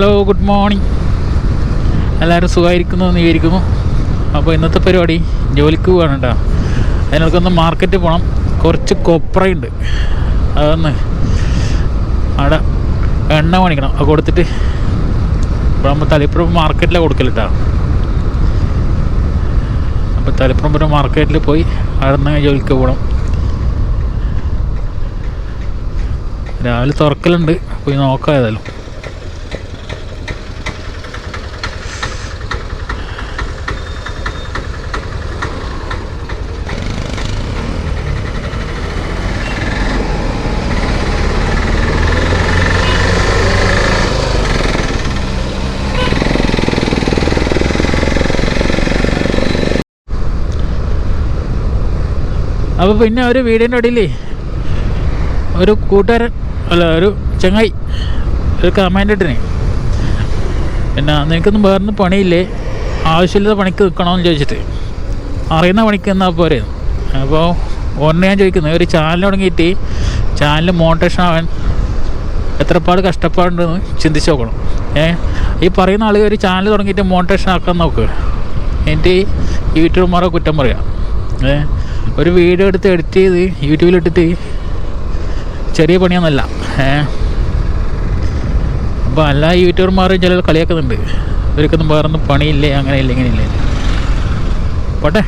Hello good morning എല്ലാവരും സുഖമായിരിക്കുന്നു എന്ന് വിചാരിക്കുന്നു. അപ്പോൾ ഇന്നത്തെ പരിപാടി ജോലിക്ക് പോവാണ് കേട്ടോ. അതിനൊക്കെ മാർക്കറ്റിൽ പോകണം കുറച്ച് കൊപ്രയുണ്ട് അതൊന്ന് അവിടെ എണ്ണ മേടിക്കണം. അത് കൊടുത്തിട്ട് ഇപ്പോൾ നമ്മൾ തളിപ്പുറം മാർക്കറ്റിലാണ് കൊടുക്കൽ കേട്ടോ. അപ്പോൾ തളിപ്പുറം മാർക്കറ്റിൽ പോയി അവിടെ നിന്ന് ജോലിക്ക് പോകണം രാവിലെ തുറക്കലുണ്ട്. പോയി നോക്കാം ഏതായാലും. അപ്പോൾ പിന്നെ ഒരു വീടിന്റെ അടിയിൽ ഒരു കൂട്ടുകാരൻ അല്ല ഒരു ചങ്ങായി ഒരു കമാൻഡിനെ പിന്നെ നിനക്കൊന്നും വേറൊന്നും പണിയില്ലേ? ആവശ്യമില്ലാത്ത പണിക്ക് നിൽക്കണമെന്ന് ചോദിച്ചിട്ട്. അറിയുന്ന പണിക്ക് എന്നാൽ പോരെ. അപ്പോൾ ഒന്ന് ഞാൻ ചോദിക്കുന്നത് ഒരു ചാനൽ തുടങ്ങിയിട്ട് ചാനൽ മോണിറ്റേഷൻ ആവാൻ എത്രപാട് കഷ്ടപ്പാടുണ്ടെന്ന് ചിന്തിച്ച് നോക്കണം. ഏ ഈ പറയുന്ന ആളുകൾ ഒരു ചാനൽ തുടങ്ങിയിട്ട് മോണിറ്റേഷൻ ആക്കാൻ നോക്കുക എന്നിട്ട് ഈ യൂട്യൂബർമാരെ കുറ്റം പറയാം. ഏ ഒരു വീഡിയോ എടുത്ത് എഡിറ്റ് ചെയ്ത് യൂട്യൂബിലിട്ടിട്ട് ചെറിയ പണിയൊന്നുമല്ല. ഏ? അപ്പോൾ എല്ലാ യൂട്യൂബർമാരും ചിലർ കളിയാക്കുന്നുണ്ട്. ഇവർക്കൊന്നും വേറൊന്നും പണിയില്ലേ അങ്ങനെ ഇല്ല ഇങ്ങനെ ഇല്ലേ പോട്ടെ.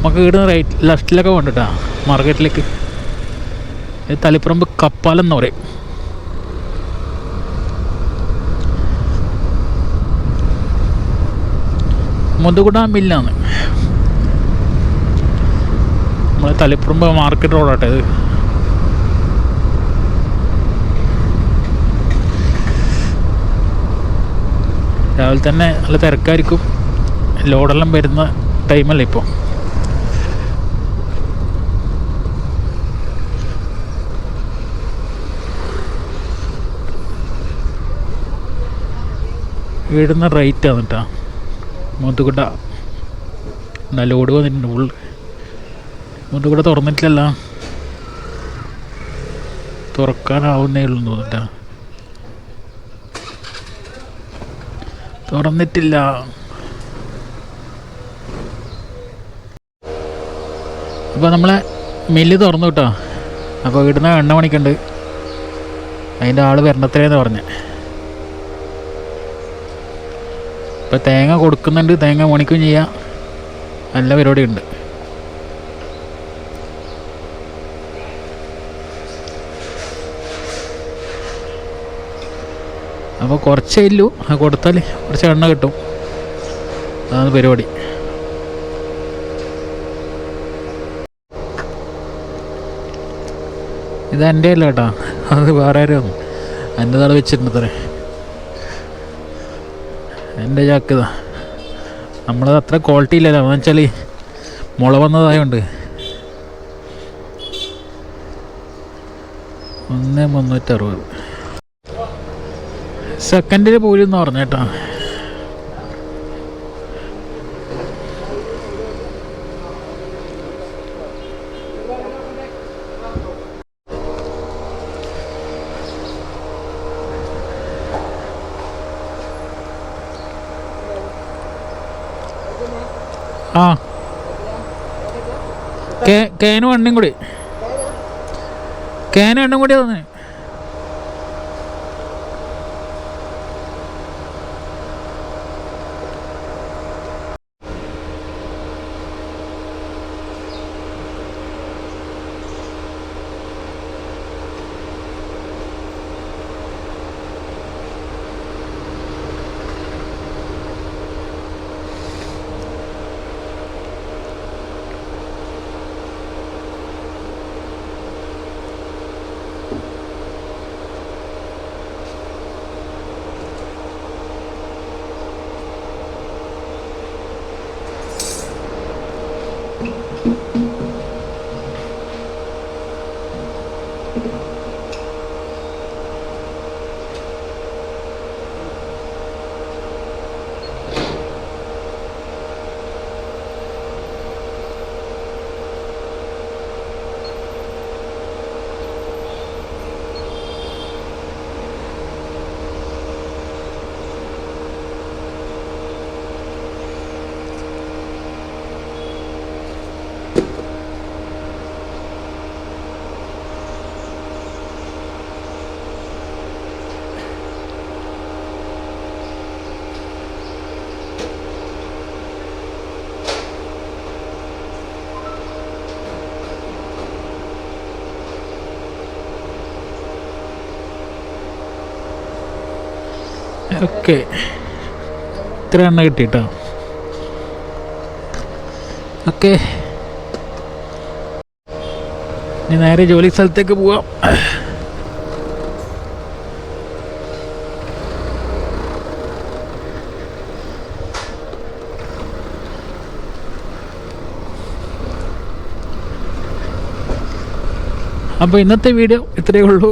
നമുക്ക് ഇവിടുന്ന് റൈറ്റ് ലെഫ്റ്റിലൊക്കെ പോകണ്ട മാർക്കറ്റിലേക്ക്. ഇത് തളിപ്പറമ്പ് കപ്പാലെന്ന് പറയും. മുതുകുട മില്ലാണ്. തളിപ്പറമ്പ് മാർക്കറ്റ് റോഡാട്ടെ ഇത്. രാവിലെ തന്നെ നല്ല തിരക്കായിരിക്കും. ലോഡെല്ലാം വരുന്ന ടൈമല്ലേ ഇപ്പോൾ വീടുന്ന റേറ്റ് ആണ് കേട്ടോ മൂത്തുകുട്ട നല്ല ലോഡ് വന്നിട്ടുണ്ട് ഫുൾ മുതുകുട തുറന്നിട്ടില്ലല്ല. തുറക്കാനാവുന്നേ ഉള്ളൂ തോന്നിട്ടാ തുറന്നിട്ടില്ല. അപ്പോൾ നമ്മളെ മില്ല് തുറന്നു കേട്ടോ. അപ്പോൾ ഇവിടുന്ന് എണ്ണ മണിക്കുണ്ട് അതിന്റെ ആൾ വരണത്രേന്ന് പറഞ്ഞ. ഇപ്പോൾ തേങ്ങ കൊടുക്കുന്നുണ്ട്. തേങ്ങ മണിക്കും ചെയ്യാം. നല്ല പരിപാടിയുണ്ട്. അപ്പോൾ കുറച്ചേ ഇല്ലൂ. അത് കൊടുത്താൽ കുറച്ച് എണ്ണ കിട്ടും. അതാണ് പരിപാടി. ഇത് എന്റെ അല്ല കേട്ടോ. അത് വേറെ ആരും എന്റെ താളെ വെച്ചിട്ടുണ്ട് അത്ര. എന്റെ ചാക്കിതാ നമ്മളത് അത്ര ക്വാളിറ്റി ഇല്ലല്ലോ. എന്ന് വെച്ചാൽ മുള വന്നതായോണ്ട്. ഒന്ന് മുന്നൂറ്ററുപത്. സെക്കൻഡിൽ പോലും എന്ന് പറഞ്ഞേട്ടാ ആ. കേ- കേനും എണ്ണയും കൂടി. കേനും എണ്ണയും കൂടി തന്നെ ഓക്കെ ഇത്ര എണ്ണ കിട്ടിയിട്ടോ ഓക്കെ ഇനി നേരെ ജോലി സ്ഥലത്തേക്ക് പോവാം. അപ്പോൾ ഇന്നത്തെ വീഡിയോ ഇത്രയേ ഉള്ളൂ.